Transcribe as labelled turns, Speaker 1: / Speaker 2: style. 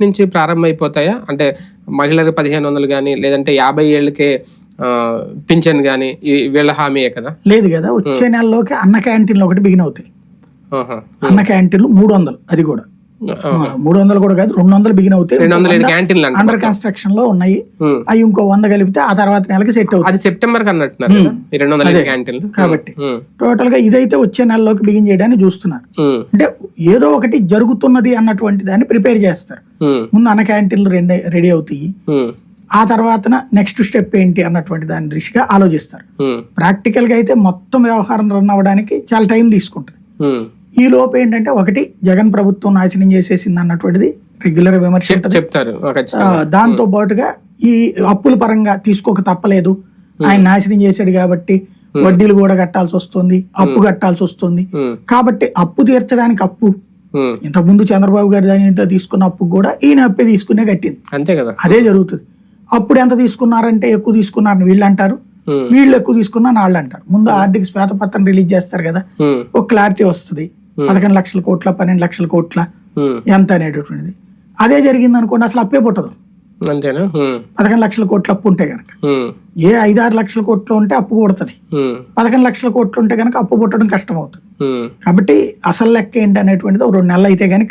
Speaker 1: నుంచి ప్రారంభమైపోతాయా? అంటే మహిళలకు పదిహేను వందలు కానీ లేదంటే యాభై ఏళ్ళకే ఆ, పింఛన్ కానీ వీళ్ళ హామీయే కదా?
Speaker 2: లేదు కదా వచ్చే నెలలోకి అన్న క్యాంటీన్లు ఒకటి బిగిన్ అవుతాయి. అన్న క్యాంటీన్లు మూడు వందలు అది కూడా. మూడు వందలు కూడా కాదు రెండు వందలు బిగిన్ అవుతాయి అండర్ కన్స్ట్రక్షన్లో ఉన్నాయి.
Speaker 1: ఉమ్.
Speaker 2: అవి ఇంకో వంద కలిపితే ఆ తర్వాత నెలకి సెట్ అవుతుంది
Speaker 1: సెప్టెంబర్ అన్నట్టున్నారు ఐదు క్యాంటీన్లు.
Speaker 2: కాబట్టి టోటల్గా ఇదైతే వచ్చే నెలలోకి బిగిన్ చేయడానికి చూస్తున్నారు. అంటే ఏదో ఒకటి జరుగుతున్నది అన్నటువంటి దాన్ని ప్రిపేర్ చేస్తారు. ముందు అన్న క్యాంటీన్లు రెండు రెడీ అవుతాయి. ఆ తర్వాత నెక్స్ట్ స్టెప్ ఏంటి అన్నటువంటి దాని దృష్టిగా ఆలోచిస్తారు. ప్రాక్టికల్గా అయితే మొత్తం వ్యవహారం రన్ అవ్వడానికి చాలా టైం తీసుకుంటుంది.
Speaker 1: ఉమ్.
Speaker 2: ఈ లోపు ఏంటంటే ఒకటి జగన్ ప్రభుత్వం నాశనం చేసేసింది అన్నటువంటిది రెగ్యులర్ విమర్శ.
Speaker 1: చెప్తారు
Speaker 2: దాంతో పాటుగా ఈ అప్పుల పరంగా తీసుకోక తప్పలేదు. ఆయన నాశనం చేశాడు కాబట్టి వడ్డీలు కూడా కట్టాల్సి వస్తుంది అప్పు కట్టాల్సి వస్తుంది. కాబట్టి అప్పు తీర్చడానికి అప్పు. ఇంతకుముందు చంద్రబాబు గారి దానిలో తీసుకున్న అప్పు కూడా ఈయన అప్పే తీసుకునే కట్టింది.
Speaker 1: అంతే కదా.
Speaker 2: అదే జరుగుతుంది. అప్పుడు ఎంత తీసుకున్నారంటే ఎక్కువ తీసుకున్నారని వీళ్ళు అంటారు. వీళ్ళు ఎక్కువ తీసుకున్నా వాళ్ళు అంటారు. ముందు ఆర్థిక శ్వేతపత్రం రిలీజ్ చేస్తారు కదా. ఒక క్లారిటీ వస్తుంది. పదకొండు లక్షల కోట్ల పన్నెండు లక్షల కోట్ల
Speaker 1: ఉమ్.
Speaker 2: ఎంత అనేటటువంటిది. అదే జరిగింది అనుకోండి అసలు అప్పే పుట్టదు.
Speaker 1: అంతేనా? ఉమ్,
Speaker 2: పదకొండు లక్షల కోట్ల అప్పు ఉంటే కనుక ఏ ఐదారు లక్షల కోట్లు ఉంటే అప్పు కొడుతుంది పదకొండు లక్షల కోట్లు ఉంటే కనుక అప్పు పుట్టడం కష్టం అవుతుంది. కాబట్టి అసలు లెక్క ఏంటి అనేటువంటిది ఒక రెండు నెలలు అయితే కానీ